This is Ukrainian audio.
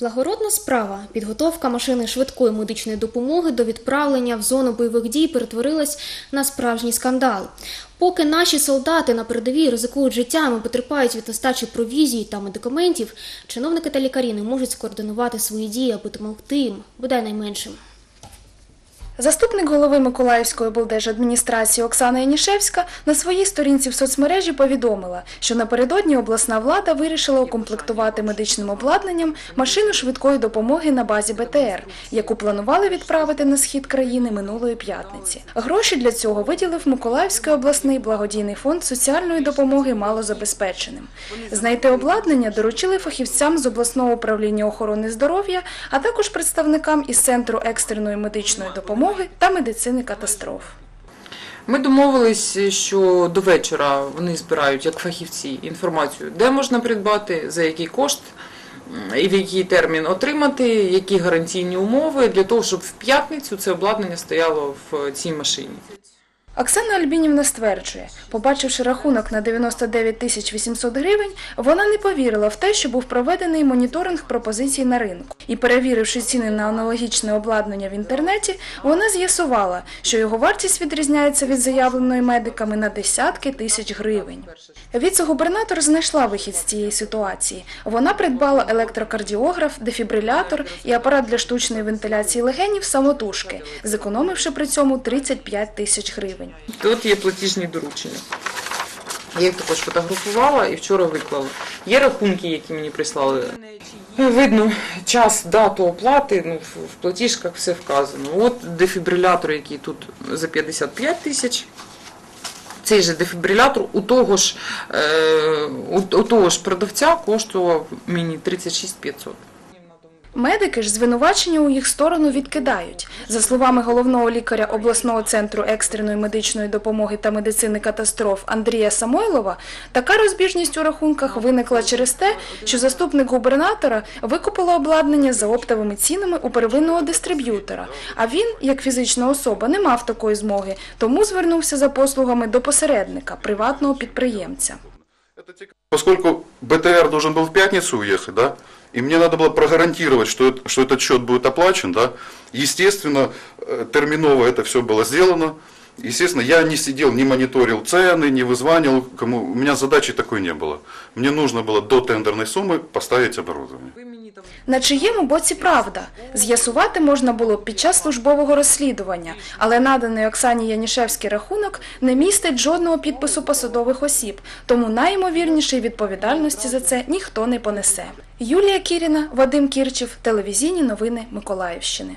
Благородна справа підготовка машини швидкої медичної допомоги до відправлення в зону бойових дій перетворилась на справжній скандал. Поки наші солдати на передовій ризикують життям і потерпають від нестачі провізії та медикаментів, чиновники та лікарі не можуть скоординувати свої дії, аби допомогти їм, бодай найменшим. Заступник голови Миколаївської облдержадміністрації Оксана Янішевська на своїй сторінці в соцмережі повідомила, що напередодні обласна влада вирішила укомплектувати медичним обладнанням машину швидкої допомоги на базі БТР, яку планували відправити на схід країни минулої п'ятниці. Гроші для цього виділив Миколаївський обласний благодійний фонд соціальної допомоги малозабезпеченим. Знайти обладнання доручили фахівцям з обласного управління охорони здоров'я, а також представникам із центру екстреної медичної допомоги та медицини катастроф. Ми домовились, що до вечора вони збирають як фахівці інформацію, де можна придбати, за який кошт і в який термін отримати, які гарантійні умови для того, щоб в п'ятницю це обладнання стояло в цій машині. Оксана Альбінівна стверджує, побачивши рахунок на 99 тисяч 800 гривень, вона не повірила в те, що був проведений моніторинг пропозицій на ринку. І перевіривши ціни на аналогічне обладнання в інтернеті, вона з'ясувала, що його вартість відрізняється від заявленої медиками на десятки тисяч гривень. Віце-губернатор знайшла вихід з цієї ситуації. Вона придбала електрокардіограф, дефібрилятор і апарат для штучної вентиляції легенів самотужки, зекономивши при цьому 35 тисяч гривень. Тут є платіжні доручення. Я їх також фотографувала і вчора виклала. Є рахунки, які мені прислали. Видно час, дату оплати, ну, в платіжках все вказано. От дефібрилятор, який тут за 55 тисяч. Цей же дефібрилятор у того ж, е, у того ж продавця коштував мені 36 500. Медики ж звинувачення у їх сторону відкидають. За словами головного лікаря обласного центру екстреної медичної допомоги та медицини катастроф Андрія Самойлова, така розбіжність у рахунках виникла через те, що заступник губернатора викупила обладнання за оптовими цінами у первинного дистриб'ютора. А він, як фізична особа, не мав такої змоги, тому звернувся за послугами до посередника, приватного підприємця. Поскольку БТР должен был в пятницу уехать, и мне надо было прогарантировать, что, это- что этот счет будет оплачен, да, естественно, э, терминово это все было сделано. Естественно, я не сидел, не мониторил цены, не вызванивал кому. У меня задачи такой не было. Мне нужно было до тендерной суммы поставить оборудование. На чиєму боці правда? З'ясувати можна було б під час службового розслідування, але наданий Оксані Янішевський рахунок не містить жодного підпису посадових осіб, тому найімовірніше відповідальності за це ніхто не понесе. Юлія Кіріна, Вадим Кірчев, телевізійні новини Миколаївщини.